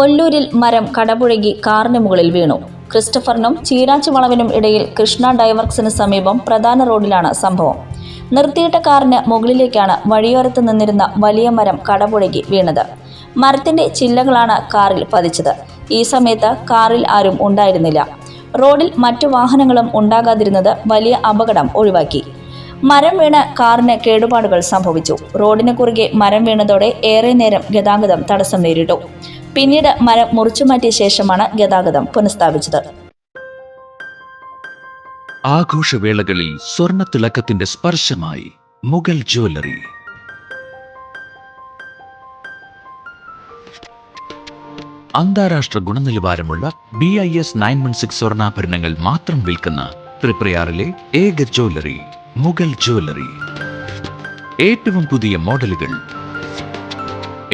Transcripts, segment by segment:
ഒല്ലൂരിൽ മരം കടപുഴകി കാറിന് മുകളിൽ വീണു. ക്രിസ്റ്റഫറിനും ചീരാച്ചു വളവിനും ഇടയിൽ കൃഷ്ണ ഡൈവർക്സിന് സമീപം പ്രധാന റോഡിലാണ് സംഭവം. നിർത്തിയിട്ട കാറിന് മുകളിലേക്കാണ് വഴിയോരത്ത് നിന്നിരുന്ന വലിയ മരം കടപുഴകി വീണത്. മരത്തിന്റെ ചില്ലകളാണ് കാറിൽ പതിച്ചത്. ഈ സമയത്ത് കാറിൽ ആരും ഉണ്ടായിരുന്നില്ല. റോഡിൽ മറ്റു വാഹനങ്ങളും ഉണ്ടാകാതിരുന്നത് വലിയ അപകടം ഒഴിവാക്കി. മരം വീണ് കാറിന് കേടുപാടുകൾ സംഭവിച്ചു. റോഡിന് കുറുകെ മരം വീണതോടെ ഏറെ നേരം ഗതാഗതം തടസ്സം നേരിട്ടു. പിന്നീട് മരം മുറിച്ചു മാറ്റിയ ശേഷമാണ് ഗതാഗതം പുനഃസ്ഥാപിച്ചത്. ആഘോഷവേളകളിൽ സ്വർണ തിളക്കത്തിന്റെ സ്പർശമായി മുഗൾ ജ്വല്ലറി. അന്താരാഷ്ട്ര ഗുണനിലവാരമുള്ള B I S nine one six സ്വർണാഭരണങ്ങൾ മാത്രം വിൽക്കുന്ന ത്രിപ്രയാറിലെ ഏക ജ്വല്ലറി മുഗൾ ജ്വല്ലറി. ഏറ്റവും പുതിയ മോഡലുകൾ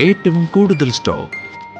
ഏറ്റവും കൂടുതൽ സ്റ്റോക്ക്.